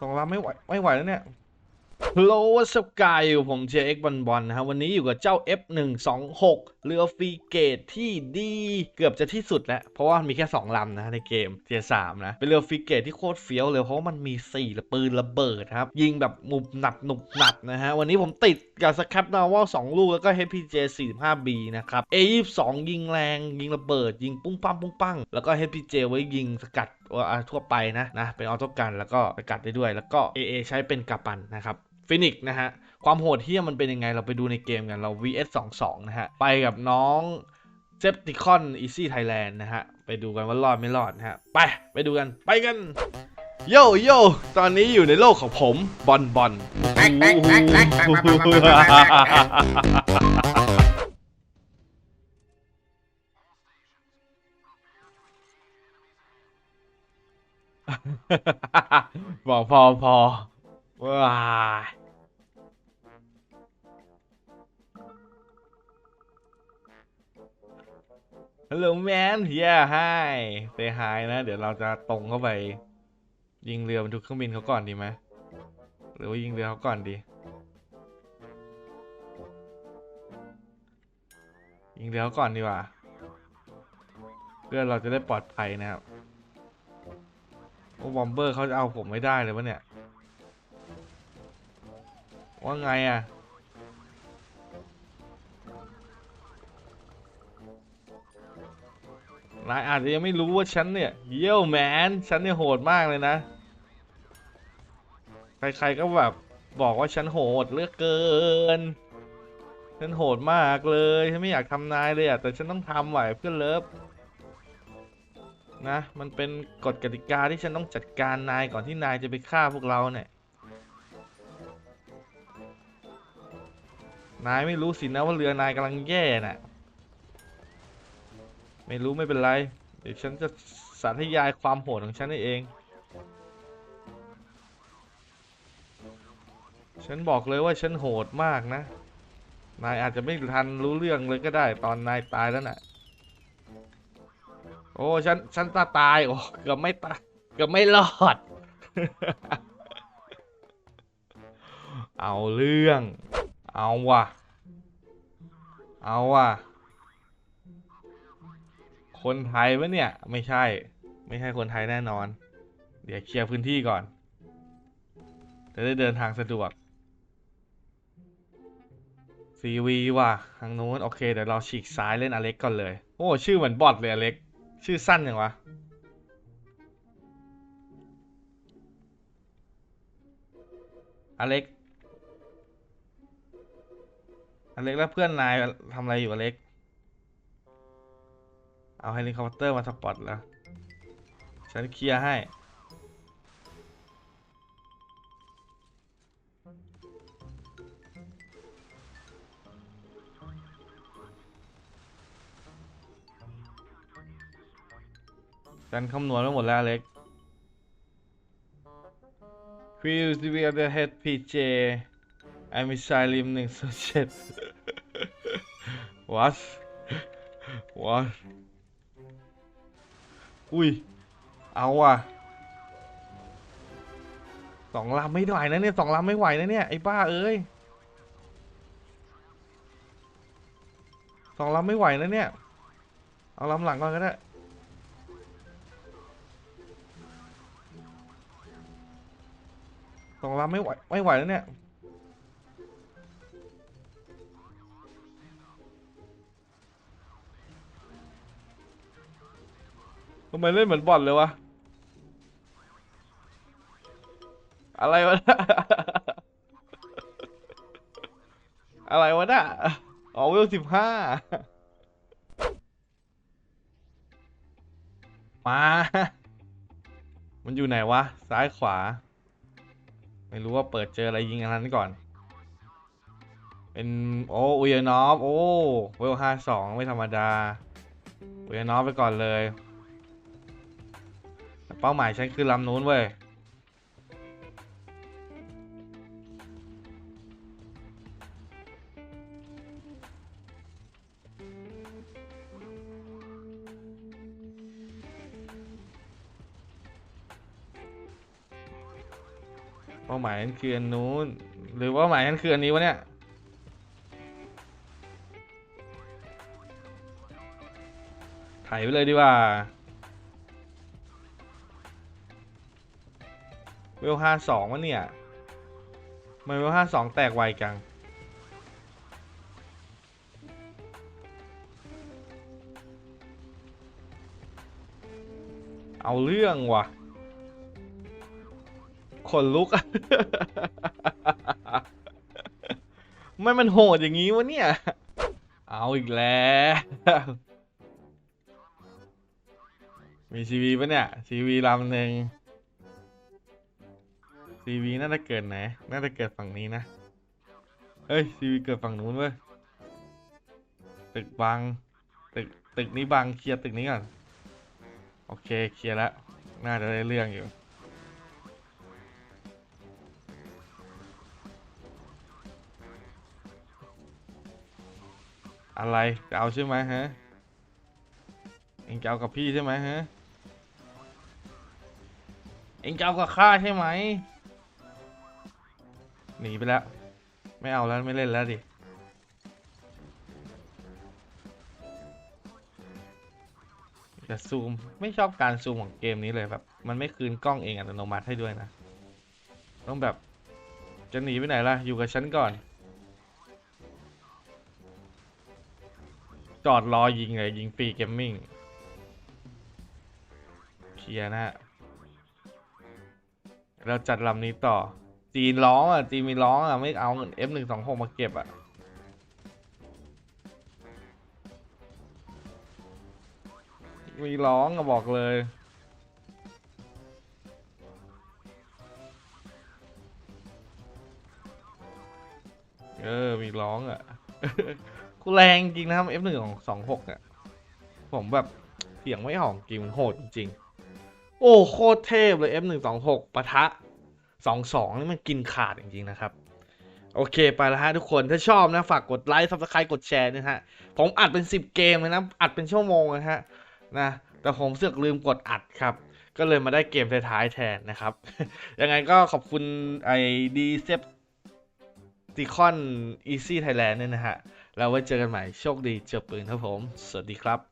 สองลำไม่ไหวไม่ไหวแล้วเนี่ย โหลวัสกายอยู่ผมเจเอ็กบอลบอลนะครับวันนี้อยู่กับเจ้า F126 เรือฟรีเกตที่ดีเกือบจะที่สุดแล้ว เพราะว่ามีแค่ 2 ลำนะในเกมเทียสามนะ เป็นเรือฟรีเกตที่โคตรเฟี้ยวเลยเพราะว่ามันมี4ปืนระเบิดครับ ยิงแบบหมุบหนับหนุบหนับนะฮะ วันนี้ผมติดกับสครับนาวา2ลูก แล้วก็ HPJ 45B นะครับ A22 ยิงแรงยิงระเบิด ยิงปุ้งปั้งปุ้งปั้งแล้วก็ HPJ ไว้ยิงสกัดอ่าทั่วไปนะนะเป็นออโต้กันแล้วก็สกัดได้ด้วย แล้วก็ AA ใช้เป็นกัปันนะครับ ฟินิกนะฮะ ความโหดเหี้ยมมันเป็นยังไงเราไปดูในเกมกันเรา vs 2 2นะฮะ ไปกับน้องเซ p ติคอน Easy Thailand นะฮะ ไปดูกันว่ารอดไม่รอดนะฮะ ไป ไปดูกันไปกัน โยโย่ตอนนี้อยู่ในโลกของผมบอลบอลบอกพอพอว้า ฮัลโหลแมนเฮียไฮเซฮนะ เดี๋ยวเราจะตรงเข้าไป ยิงเรือบรรทุกเครื่องบินเขาก่อนดีไหมหรือว่ายิงเรือเขาก่อนดี ยิงเรือเขาก่อนดีกว่า เพื่อเราจะได้ปลอดภัยนะครับโอ้บอมเบอร์เขาจะเอาผมไม่ได้เลยวะเนี่ย ว่าไงอะ นายอาจจะยังไม่รู้ว่าฉันเนี่ย เยี่ยวแมน ฉันเนี่ยโหดมากเลยนะ ใครๆก็แบบบอกว่าฉันโหดเลือกเกิน ฉันโหดมากเลย ฉันไม่อยากทำนายเลยอะ แต่ฉันต้องทำไหวเพื่อนเลิฟนะ มันเป็นกฎกติกาที่ฉันต้องจัดการนายก่อนที่นายจะไปฆ่าพวกเราเนี่ย นายไม่รู้สินะว่าเรือนายกำลังแย่น่ะ ไม่รู้ไม่เป็นไร เดี๋ยวฉันจะสาธยายความโหดของฉันให้เอง ฉันบอกเลยว่าฉันโหดมากนะ นายอาจจะไม่ทันรู้เรื่องเลยก็ได้ ตอนนายตายแล้วน่ะ โอ้ฉันฉันตาตาย โอ้เกือบไม่ตายเกือบไม่รอด เอาเรื่อง เอาว่ะ เอาว่ะ คนไทยวะเนี่ย ไม่ใช่ ไม่ใช่คนไทยแน่นอน เดี๋ยวเคลียร์พื้นที่ก่อน จะได้เดินทางสะดวกซีวีว่ะทางนู้นโอเคเดี๋ยวเราฉีกซ้ายเล่นอเล็กก่อนเลย โอ้ชื่อเหมือนบอทเลยอเล็ก ชื่อสั้นอย่างวะอเล็ก อเล็กแล้วเพื่อนนายทำอะไรอยู่อเล็ก เอาเฮลิคอปเตอร์มาสปอตแล้ว ฉันเคลียร์ให้ ฉันคำนวณไว้หมดแล้วเล็ก Feel to be at the head PJ I m i s s i l e หนึ่งศูนเจ็ด What What อุ้ย เอาว่ะสองลำไม่ไหวนะเนี่ยสองลำไม่ไหวนะเนี่ยไอ้บ้าเอ้ยสองลำไม่ไหวนะเนี่ย เอาลำหลังก่อนก็ได้สองลำไม่ไหวไม่ไหวแล้วเนี่ย ทำไมเล่นเหมือนบอลเลยวะ อะไรวะน่ะอะไรวะน่ะอ๋อเวลสิบห้ามา มันอยู่ไหนวะ ซ้ายขวา ไม่รู้ว่าเปิดเจออะไรยิงอันนั้นก่อน เป็น โอ้อุยานอฟโอ้เวลห้าสองไม่ธรรมดาอุยานอฟไปก่อนเลย แต่เป้าหมายฉันคือลำนู้นเว้ย เป้าหมายนั่นคืออันนู้น หรือว่าเป้าหมายนั่นคืออันนี้วะเนี่ยถ่ายไปเลยดีกว่า เวลห้าสองวะเนี่ยทำไมเวลห้าสองแตกไวจังเอาเรื่องว่ะ ขนลุก ไม่มันโหดอย่างนี้วะเนี่ย เอาอีกแล้ว มีซีวีปะเนี่ย ซีวีลำหนึ่ง ซีวีน่าจะเกิดไหน น่าจะเกิดฝั่งนี้นะเฮ้ยซีวีเกิดฝั่งนู้นเว้ย ตึกบังตึก ตึกนี้บังเคลียร์ตึกนี้ก่อน โอเค เคลียร์แล้ว น่าจะได้เรื่องอยู่ อะไร จะเอาใช่ไหมฮะ เอ็งจะเอากับพี่ใช่ไหมฮะเอ็งจะเอากับข้าใช่ไหม หนีไปแล้ว ไม่เอาแล้วไม่เล่นแล้วดิจะซูม ไม่ชอบการซูมของเกมนี้เลยแบบ มันไม่คืนกล้องเองอัตโนมัติให้ด้วยนะ ต้องแบบ จะหนีไปไหนล่ะ อยู่กับฉันก่อน จอดรอยิงเลย ยิงฟรีเกมมิ่งเคลียร์นะฮะเราจัดลำนี้ต่อ จีนร้องอะจีนมีร้องอะไม่เอาเงิน F หนึ่งสองหกมาเก็บอะมีร้องอะบอกเลย เออ มีร้องอะ กูแรงจริงนะครับ F หนึ่งของสองหกอะผมแบบเสียงไม่ออกจริงมันโหดจริง โอ้ โคตรเทพเลย F หนึ่งสองหกปะทะ สองสองนี่มันกินขาดจริงๆนะครับโอเคไปแล้วฮะทุกคนถ้าชอบนะฝากกดไลค์ซับสไครต์กดแชร์นะฮะผมอัดเป็น 10 เกมเลยนะอัดเป็นชั่วโมงนะฮะนะแต่ผมเสือกลืมกดอัดครับ ก็เลยมาได้เกมท้ายๆแทนนะครับ ยังไงก็ขอบคุณไอ้ดีเซปติคอนอีซี่ไทยแลนด์เนี่ยนะฮะ แล้วไว้เจอกันใหม่โชคดีเจอปืนครับผม สวัสดีครับ